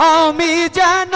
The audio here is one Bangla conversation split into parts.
আমি যেন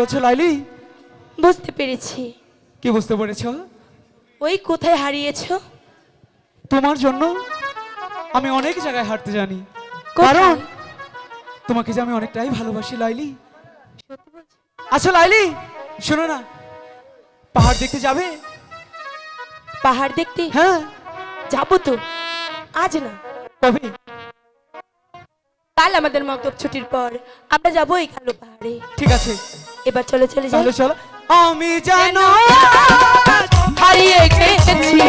বলছো লাইলি? বুঝতে পেরেছি। কি বুঝতে পেরেছ? ওই কোথায় হারিয়েছো? তোমার জন্য আমি অনেক জায়গায় হাঁটতে জানি। কারণ তোমাকে যে আমি অনেকটাই ভালোবাসি লাইলি। আচ্ছা লাইলি শোনো না। পাহাড় দেখতে যাবে? পাহাড় দেখতে? হ্যাঁ। যাব তো। আজ না। কবে? কাল আমাদের মক্তব ছুটির পর। আমরা যাব এই কালো পাহাড়ে। ঠিক আছে। এবার চলে চলে যাই। তাহলে চলো। আমি জানো হারিয়ে গেছি।